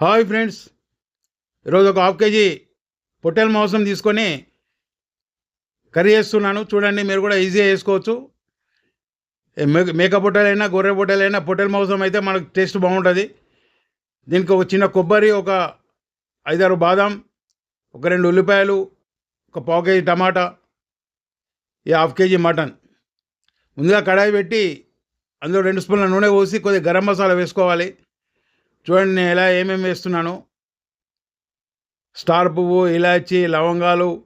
Hi friends. ఈరోజు ఒక half KG పొట్టెల మాంసం తీసుకొని కర్రీ చేస్తున్నాను. చూడండి మీరు కూడా ఈజీగా చేసుకోవచ్చు. మేక పొట్టెలైనా గొర్రె పొట్టెలైనా పొట్టెల మాంసం అయితే మనకు టేస్ట్ బాగుంటుంది. దీనికి ఒక చిన్న కొబ్బరి ఒక ఐదారు బాదాం ఒక రెండు ఉల్లిపాయలు ఒక పావు కేజీ టమాటా ఈ హాఫ్ కేజీ మటన్. ముందుగా కడాయి పెట్టి అందులో రెండు స్పూన్ల నూనె పోసి కొద్దిగా గరం మసాలా వేసుకోవాలి. చూడండి నేను ఎలా ఏమేమి వేస్తున్నాను. స్టార్ పువ్వు ఇలాచి లవంగాలు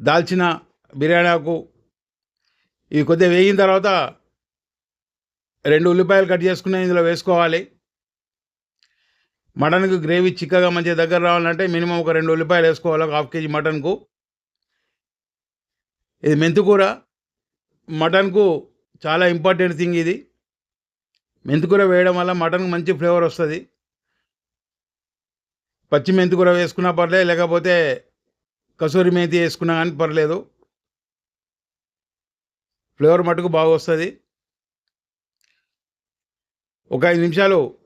దాల్చిన బిర్యానీ ఆకు ఇవి కొద్దిగా వేగిన తర్వాత రెండు ఉల్లిపాయలు కట్ చేసుకుని ఇందులో వేసుకోవాలి. మటన్కు గ్రేవీ చిక్కగా మంచిగా దగ్గర రావాలంటే మినిమం ఒక రెండు ఉల్లిపాయలు వేసుకోవాలి ఒక హాఫ్ కేజీ మటన్కు. ఇది మెంతికూర. మటన్కు చాలా ఇంపార్టెంట్ థింగ్ ఇది. మెంతికూర వేయడం వల్ల మటన్కి మంచి ఫ్లేవర్ వస్తుంది. పచ్చి మెంతికూర వేసుకున్నా పర్లేదు లేకపోతే కసూరి మెంతి వేసుకున్నా కానీ పర్లేదు. ఫ్లేవర్ మటుకు బాగా వస్తుంది. ఒక ఐదు నిమిషాలు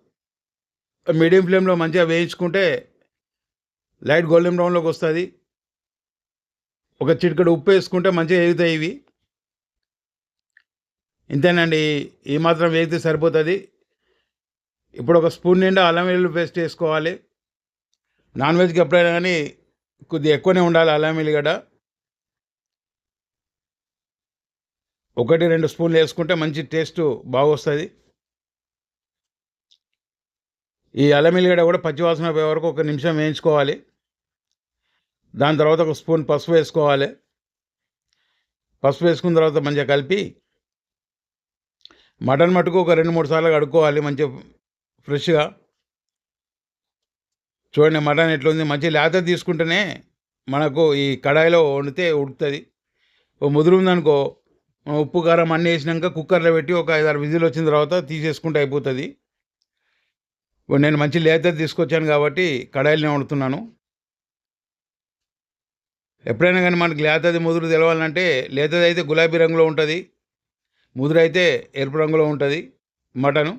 మీడియం ఫ్లేమ్లో మంచిగా వేయించుకుంటే లైట్ గోల్డెన్ బ్రౌన్లోకి వస్తుంది. ఒక చిటికడు ఉప్పు వేసుకుంటే మంచిగా వేగుతాయి ఇవి. ఇంతేనండి ఈ మాత్రం వేగితే సరిపోతుంది. ఇప్పుడు ఒక స్పూన్ నిండా అల్లం వెల్లుల్లి పేస్ట్ వేసుకోవాలి. నాన్ వెజ్కి ఎప్పుడైనా కానీ కొద్దిగా ఎక్కువనే ఉండాలి అల్లం వెల్లిగడ్డ. ఒకటి రెండు స్పూన్లు వేసుకుంటే మంచి టేస్ట్ బాగా వస్తుంది ఈ అల్లం వెల్లిగడ్డ కూడా పచ్చివాసన పోయే వరకు ఒక నిమిషం వేయించుకోవాలి. దాని తర్వాత ఒక స్పూన్ పసుపు వేసుకోవాలి. పసుపు వేసుకున్న తర్వాత మంచిగా కలిపి మటన్ మటుకు ఒక రెండు మూడు సార్లు కడుక్కోవాలి మంచి ఫ్రెష్గా. చూడండి మటన్ ఎట్లుంది మంచి లేత తీసుకుంటేనే మనకు ఈ కడాయిలో వండితే ఉడుకుతుంది. ఓ ముదురు ఉప్పు కారం అన్నీ వేసినాక కుక్కర్లో పెట్టి ఒక ఐదారు విజిల్ వచ్చిన తర్వాత తీసేసుకుంటే అయిపోతుంది. నేను మంచి లేత తీసుకొచ్చాను కాబట్టి కడాయిలోనే వండుతున్నాను. ఎప్పుడైనా కానీ మనకి లేతది ముదురు తెలవాలంటే లేతది అయితే గులాబీ రంగులో ఉంటుంది. ముదురు అయితే ఎరుపు రంగులో ఉంటుంది మటను.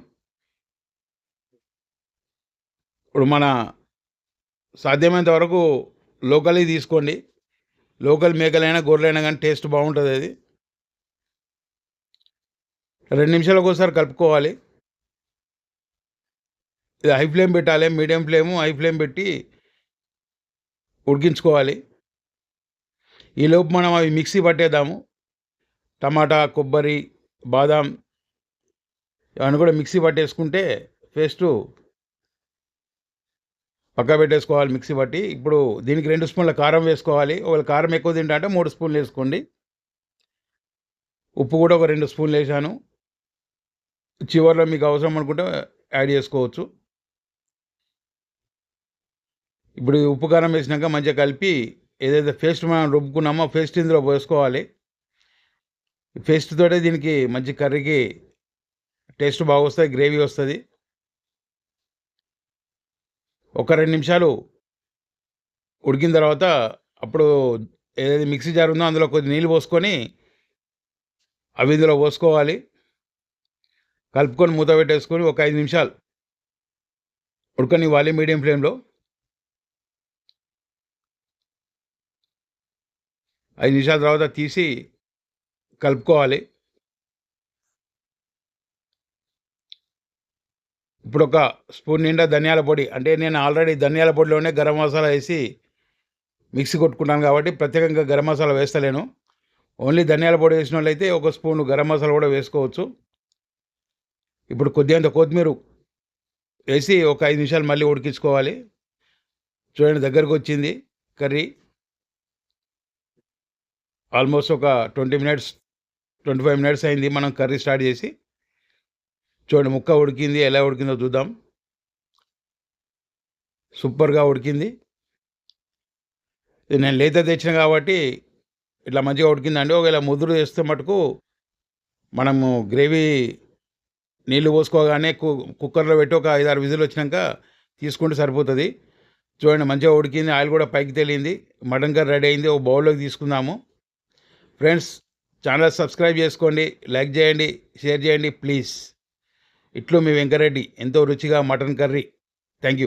ఇప్పుడు మన సాధ్యమైనంత వరకు లోకల్వి తీసుకోండి. లోకల్ మేకలైనా గొర్రెలైనా కానీ టేస్ట్ బాగుంటుంది అది. రెండు నిమిషాలకు ఒకసారి కలుపుకోవాలి. ఇది హై ఫ్లేమ్ పెట్టాలి మీడియం ఫ్లేము హై ఫ్లేమ్ పెట్టి ఉడికించుకోవాలి. ఈలోపు మనం అవి మిక్సీ పట్టేద్దాము. టమాటా కొబ్బరి బాదాం ఇవన్నీ కూడా మిక్సీ పట్టేసుకుంటే పేస్ట్ పక్క పెట్టేసుకోవాలి మిక్సీ పట్టి. ఇప్పుడు దీనికి రెండు స్పూన్ల కారం వేసుకోవాలి. ఒకవేళ కారం ఎక్కువ తింటా మూడు స్పూన్లు వేసుకోండి. ఉప్పు కూడా ఒక రెండు స్పూన్లు వేసాను. చివరిలో మీకు అవసరం అనుకుంటే యాడ్ చేసుకోవచ్చు. ఇప్పుడు ఉప్పు కారం వేసినాక మంచిగా కలిపి ఏదైతే పేస్ట్ మనం రుబ్బుకున్నామో పేస్ట్ ఇందులో వేసుకోవాలి పేస్ట్ తోటే దీనికి మంచి కర్రీకి టేస్ట్ బాగా వస్తుంది గ్రేవీ వస్తుంది. ఒక రెండు నిమిషాలు ఉడికిన తర్వాత అప్పుడు ఏదైతే మిక్సీ జార్ ఉందో అందులో కొద్ది నీళ్ళు పోసుకొని అవి ఇందులో పోసుకోవాలి. కలుపుకొని మూత పెట్టేసుకొని ఒక ఐదు నిమిషాలు ఉడకనివ్వాలి మీడియం ఫ్లేమ్లో. ఐదు నిమిషాల తర్వాత తీసి కలుపుకోవాలి. ఇప్పుడు ఒక స్పూన్ నిండా ధనియాల పొడి. అంటే నేను ఆల్రెడీ ధనియాల పొడిలోనే గరం మసాలా వేసి మిక్సీ కొట్టుకున్నాను కాబట్టి ప్రత్యేకంగా గరం మసాలా వేస్తలేను. ఓన్లీ ధనియాల పొడి వేసిన వాళ్ళైతే ఒక స్పూన్ గరం మసాలా కూడా వేసుకోవచ్చు. ఇప్పుడు కొద్దిగంత కొత్తిమీర వేసి ఒక ఐదు నిమిషాలు మళ్ళీ ఉడికించుకోవాలి. చూడండి దగ్గరకు వచ్చింది కర్రీ. ఆల్మోస్ట్ ఒక twenty minutes twenty five minutes అయింది మనం కర్రీ స్టార్ట్ చేసి. చూడండి ముక్క ఉడికింది ఎలా ఉడికిందో చూద్దాం. సూపర్గా ఉడికింది. నేను లేత తెచ్చిన కాబట్టి ఇట్లా మంచిగా ఉడికిందండి. ఒకవేళ ముదురు చేస్తే మటుకు మనము గ్రేవీ నీళ్ళు పోసుకోగానే కు కుక్కర్లో పెట్టి ఒక ఐదు ఆరు విజులు వచ్చినాక తీసుకుంటే సరిపోతుంది. చూడండి మంచిగా ఉడికింది ఆయిల్ కూడా పైకి తెలియంది మటన్ కర్రీ రెడీ అయింది ఒక బౌల్లోకి తీసుకుందాము. ఫ్రెండ్స్ ఛానల్ సబ్స్క్రైబ్ చేసుకోండి లైక్ చేయండి షేర్ చేయండి ప్లీజ్. ఇట్లు మీ వెంకరెడ్డి. ఎంతో రుచిగా మటన్ కర్రీ. Thank you